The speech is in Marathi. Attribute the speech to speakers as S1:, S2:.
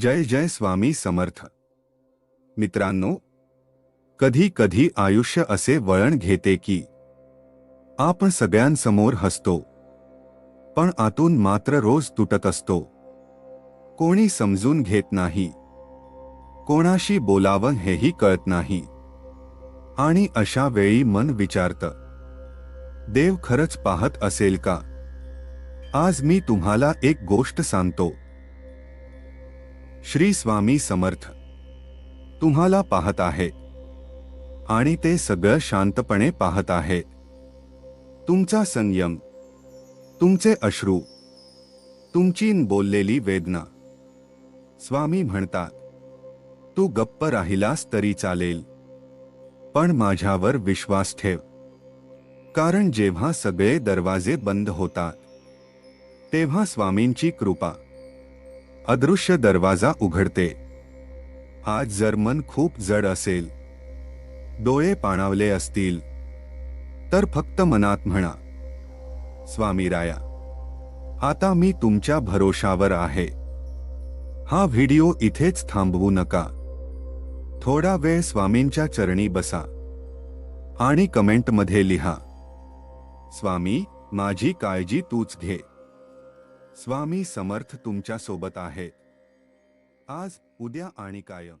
S1: जय जय स्वामी समर्थ. मित्रांनो कधी कधी आयुष्य असे वळण घेते की आपण सगळ्यांसमोर हसतो पण आतून मात्र रोज तुटत असतो. कोणी समजून घेत नाही कोणाशी बोलावं हेही कळत नाही. आणि अशा वेळी मन विचारतं देव खरंच पाहत असेल का? आज मी तुम्हाला एक गोष्ट सांगतो. श्री स्वामी समर्थ. तुम्हाला पाहत आहे. आणि ते सगळं शांतपणे पाहत आहे. तुमचा संयम. तुमचे अश्रू. तुमची बोललेली वेदना. स्वामी म्हणतात तू गप्प राहिलास तरी चालेल. पण माझ्यावर विश्वास ठेव. कारण जेव्हा सगळे दरवाजे बंद होतात तेव्हा स्वामींची कृपा अदृश्य दरवाजा उघडते. आज जर मन खूप जड असेल डोळे पाणावले असतील तर फक्त मनात म्हणा स्वामी राया आता मी तुमच्या भरोशावर आहे. हा व्हिडिओ इथेच थांबवू नका. थोडा वेळ स्वामींच्या चरणी बसा आणि कमेंटमध्ये लिहा स्वामी माझी काळजी तूच घे. स्वामी समर्थ तुमच्यासोबत आहेत आज उद्या आणि कायम.